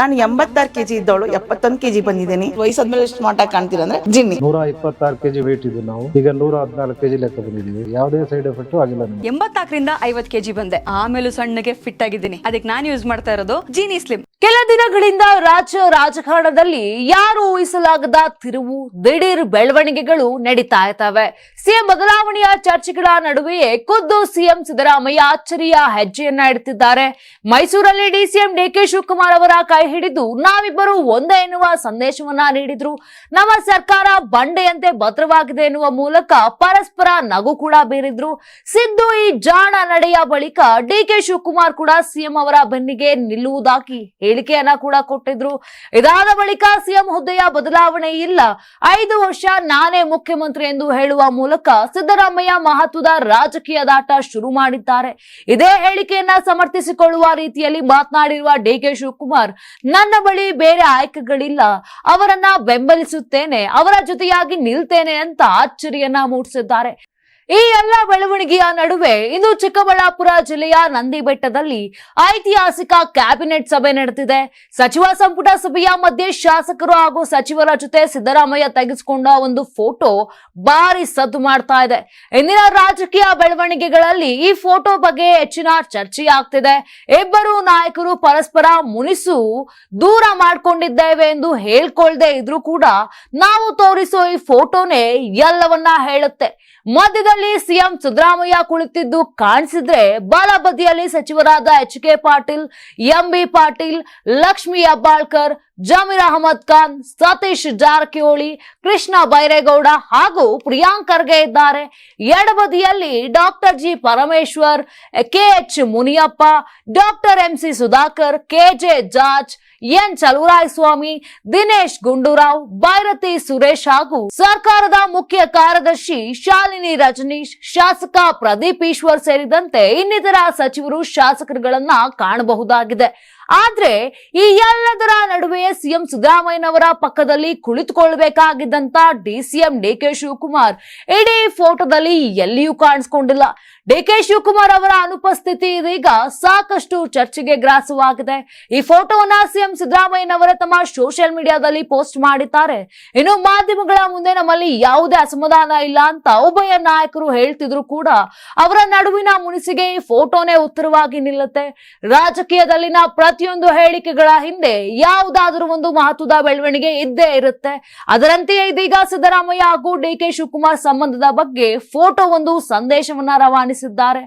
ನಾನು ಎಂಬತ್ತಾರು ಕೆಜಿ ಇದ್ದವಳು ಎಪ್ಪತ್ತೊಂದು ಕೆಜಿ ಬಂದಿದ್ದೀನಿ. ವಯಸ್ಸಾದ್ಮೇಲೆ ಸ್ಮಾರ್ಟ್ ಆಗಿ ಕಾಣ್ತೀರ ಅಂದ್ರೆ ಜಿನ್ನಿ. ನೂರ ಇಪ್ಪತ್ತಾರು ಕೆಜಿ ವೇಟ್ ಇದ್ದು ನಾವು. ಈಗ ನೂರ ಹದಿನಾಲ್ಕು ಕೆಜಿ ಲೆಕ್ಕ ಬಂದಿದ್ದೀವಿ. ಯಾವುದೇ ಸೈಡ್ ಎಫೆಕ್ಟ್ ಆಗಿಲ್ಲ ಎಂಬತ್ತಾಕರಿಂದ ಎಂಬತ್ನಾಲ್ಕರಿಂದ ಐವತ್ ಕೆಜಿ ಬಂದೆ. ಆಮೇಲೂ ಸಣ್ಣಗೆ ಫಿಟ್ ಆಗಿದ್ದೀನಿ. ಅದಕ್ಕೆ ನಾನು ಯೂಸ್ ಮಾಡ್ತಾ ಇರೋದು ಜೀನಿ ಸ್ಲಿಮ್ ಕೆಲ ದಿನಗಳಿಂದ ರಾಜ್ಯ ರಾಜಕಾರಣದಲ್ಲಿ ಯಾರು ಊಹಿಸಲಾಗದ ತಿರುವು ದಿಢೀರ್ ಬೆಳವಣಿಗೆಗಳು ನಡೀತಾ ಇರ್ತವೆ ಸಿಎಂ ಬದಲಾವಣೆಯ ಚರ್ಚೆಗಳ ನಡುವೆಯೇ ಖುದ್ದು ಸಿಎಂ ಸಿದ್ದರಾಮಯ್ಯ ಅಚ್ಚರಿಯ ಹೆಜ್ಜೆಯನ್ನ ಇಡ್ತಿದ್ದಾರೆ. ಮೈಸೂರಲ್ಲಿ ಡಿಸಿಎಂ ಡಿಕೆ ಶಿವಕುಮಾರ್ ಅವರ ಕೈ ಹಿಡಿದು ನಾವಿಬ್ಬರು ಒಂದೇ ಎನ್ನುವ ಸಂದೇಶವನ್ನ ನೀಡಿದ್ರು. ನಮ್ಮ ಸರ್ಕಾರ ಬಂಡೆಯಂತೆ ಭದ್ರವಾಗಿದೆ ಎನ್ನುವ ಮೂಲಕ ಪರಸ್ಪರ ನಗು ಕೂಡ ಬೀರಿದ್ರು. ಸಿದ್ದು ಈ ಜಾಣ ನಡೆಯ ಬಳಿಕ ಡಿ ಕೆ ಶಿವಕುಮಾರ್ ಕೂಡ ಸಿಎಂ ಅವರ ಬೆನ್ನಿಗೆ ನಿಲ್ಲುವುದಾಗಿ ಹೇಳಿಕೆಯನ್ನ ಕೂಡ ಕೊಟ್ಟಿದ್ರು. ಇದಾದ ಬಳಿಕ ಸಿಎಂ ಹುದ್ದೆಯ ಬದಲಾವಣೆ ಇಲ್ಲ. ಐದು ವರ್ಷ ನಾನೇ ಮುಖ್ಯಮಂತ್ರಿ ಎಂದು ಹೇಳುವ ಮೂಲಕ ಸಿದ್ದರಾಮಯ್ಯ ಮಹತ್ವದ ರಾಜಕೀಯ ದಾಟ ಶುರು ಮಾಡಿದ್ದಾರೆ. ಇದೇ ಹೇಳಿಕೆಯನ್ನ ಸಮರ್ಥಿಸಿಕೊಳ್ಳುವ ರೀತಿಯಲ್ಲಿ ಮಾತನಾಡಿರುವ ಡಿಕೆ ಶಿವಕುಮಾರ್ ನನ್ನ ಬಳಿ ಬೇರೆ ಆಯ್ಕೆಗಳಿಲ್ಲ. ಅವರನ್ನ ಬೆಂಬಲಿಸುತ್ತೇನೆ. ಅವರ ಜೊತೆಯಾಗಿ ನಿಲ್ತೇನೆ ಅಂತ ಅಚ್ಚರಿಯನ್ನ ಮೂಡಿಸಿದ್ದಾರೆ. ಈ ಎಲ್ಲ ಬೆಳವಣಿಗೆಯ ನಡುವೆ ಇಂದು ಚಿಕ್ಕಬಳ್ಳಾಪುರ ಜಿಲ್ಲೆಯ ನಂದಿಬೆಟ್ಟದಲ್ಲಿ ಐತಿಹಾಸಿಕ ಕ್ಯಾಬಿನೆಟ್ ಸಭೆ ನಡೆದಿದೆ. ಸಚಿವ ಸಂಪುಟ ಸಭೆಯ ಮಧ್ಯೆ ಶಾಸಕರು ಹಾಗೂ ಸಚಿವರ ಜೊತೆ ಸಿದ್ದರಾಮಯ್ಯ ತೆಗೆಸಿಕೊಂಡ ಒಂದು ಫೋಟೋ ಭಾರಿ ಸದ್ದು ಮಾಡ್ತಾ ಇದೆ. ಇಂದಿನ ರಾಜಕೀಯ ಬೆಳವಣಿಗೆಗಳಲ್ಲಿ ಈ ಫೋಟೋ ಬಗ್ಗೆ ಹೆಚ್ಚಿನ ಚರ್ಚೆಯಾಗ್ತಿದೆ. ಇಬ್ಬರು ನಾಯಕರು ಪರಸ್ಪರ ಮುನಿಸು ದೂರ ಮಾಡಿಕೊಂಡಿದ್ದೇವೆ ಎಂದು ಹೇಳ್ಕೊಳ್ದೆ ಇದ್ರೂ ಕೂಡ ನಾವು ತೋರಿಸೋ ಈ ಫೋಟೋನೇ ಎಲ್ಲವನ್ನ ಹೇಳುತ್ತೆ. ಮಧ್ಯದಲ್ಲಿ ಸಿಎಂ ಸಿದ್ದರಾಮಯ್ಯ ಕುಳಿತಿದ್ದು ಕಾಣಿಸಿದ್ರೆ ಬಲಬದಿಯಲ್ಲಿ ಸಚಿವರಾದ H K Patil, M B Patil, Lakshmi Hebbalkar Zameer Ahmed Khan, Satish Jarkiholi, Krishna Byre Gowda ಹಾಗೂ ಪ್ರಿಯಾಂಕ್ ಖರ್ಗೆ ಇದ್ದಾರೆ. ಎಡಬದಿಯಲ್ಲಿ doctor G Parameshwar, K H Muniyappa, doctor M C Sudhakar, K J George, N Chaluvarayaswamy, Dinesh Gundu Rao, Byrathi Suresh ಹಾಗೂ ಸರ್ಕಾರದ ಮುಖ್ಯ ಕಾರ್ಯದರ್ಶಿ ಶಾಲಿನಿ ರಜನೀಶ್, ಶಾಸಕ ಪ್ರದೀಪ್ ಈಶ್ವರ್ ಸೇರಿದಂತೆ ಇನ್ನಿತರ ಸಚಿವರು ಶಾಸಕರುಗಳನ್ನ ಕಾಣಬಹುದಾಗಿದೆ. ಆದ್ರೆ ಈ ಎಲ್ಲದರ ನಡುವೆ ಸಿಎಂ ಸಿದ್ದರಾಮಯ್ಯನವರ ಪಕ್ಕದಲ್ಲಿ ಕುಳಿತುಕೊಳ್ಬೇಕಾಗಿದ್ದಂತ ಡಿಸಿಎಂ ಡಿಕೆ ಶಿವಕುಮಾರ್. ಇಡೀ ಫೋಟೋದಲ್ಲಿ ಎಲ್ಲಿಯೂ ಕಾಣಿಸ್ಕೊಂಡಿಲ್ಲ. ಡಿಕೆ ಶಿವಕುಮಾರ್ ಅವರ ಅನುಪಸ್ಥಿತಿ ಇದೀಗ ಸಾಕಷ್ಟು ಚರ್ಚೆಗೆ ಗ್ರಾಸವಾಗಿದೆ. ಈ ಫೋಟೋವನ್ನ ಸಿಎಂ ಸಿದ್ದರಾಮಯ್ಯನವರ ತಮ್ಮ ಸೋಷಿಯಲ್ ಮೀಡಿಯಾದಲ್ಲಿ ಪೋಸ್ಟ್ ಮಾಡಿದ್ದಾರೆ. ಇನ್ನು ಮಾಧ್ಯಮಗಳ ಮುಂದೆ ನಮ್ಮಲ್ಲಿ ಯಾವುದೇ ಅಸಮಾಧಾನ ಇಲ್ಲ ಅಂತ ಉಭಯ ನಾಯಕರು ಹೇಳ್ತಿದ್ರು ಕೂಡ. ಅವರ ನಡುವಿನ ಮುನಿಸಿಗೆ ಈ ಫೋಟೋನೇ ಉತ್ತರವಾಗಿ ನಿಲ್ಲುತ್ತೆ. ರಾಜಕೀಯದಲ್ಲಿನ ಪ್ರತಿಯೊಂದು ಹೇಳಿಕೆಗಳ ಹಿಂದೆ ಯಾವುದಾದ್ರೂ ಒಂದು ಮಹತ್ವದ ಬೆಳವಣಿಗೆ ಇದ್ದೇ ಇರುತ್ತೆ. ಅದರಂತೆಯೇ ಇದೀಗ ಸಿದ್ದರಾಮಯ್ಯ ಹಾಗೂ ಡಿಕೆ ಶಿವಕುಮಾರ್ ಸಂಬಂಧದ ಬಗ್ಗೆ ಫೋಟೋ ಒಂದು ಸಂದೇಶವನ್ನ ರವಾನಿಸಿದ್ದಾರೆ.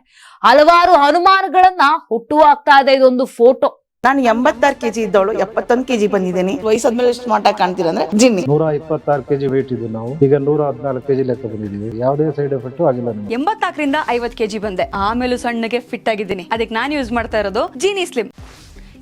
ಹಲವಾರು ಅನುಮಾನಗಳನ್ನ ಹುಟ್ಟುಹಾಕ್ತಾ ಇದೆ ಇದೊಂದು ಫೋಟೋ. ನಾನು ಎಂಬತ್ತಾರು ಕೆಜಿ ಇದ್ದವಳು ಎಪ್ಪತ್ತೊಂದು ಕೆಜಿ ಬಂದಿದ್ದೀನಿ. ವಯಸ್ಸಾದ್ಮೇಲೆ ಸ್ಮಾರ್ಟ್ ಆಗಿ ಕಾಣ್ತೀರ ಅಂದ್ರೆ ಜಿನ್ನಿ. ನೂರ ಇಪ್ಪತ್ತಾರು ಕೆಜಿ ವೇಟ್ ಇದ್ದು ನಾವು. ಈಗ ನೂರ ಹದಿನಾಲ್ಕು ಕೆಜಿ ಲೆಕ್ಕ ಬಂದಿದ್ದೀವಿ. ಯಾವುದೇ ಸೈಡ್ ಎಫೆಕ್ಟ್ ಆಗಿಲ್ಲ ಎಂಬತ್ತಾಕರಿಂದ ಎಂಬತ್ನಾಲ್ಕರಿಂದ ಐವತ್ ಕೆಜಿ ಬಂದೆ. ಆಮೇಲೆ ಸಣ್ಣಗೆ ಫಿಟ್ ಆಗಿದ್ದೀನಿ. ಅದಕ್ಕೆ ನಾನು ಯೂಸ್ ಮಾಡ್ತಾ ಇರೋದು ಜೀನಿ ಸ್ಲಿಮ್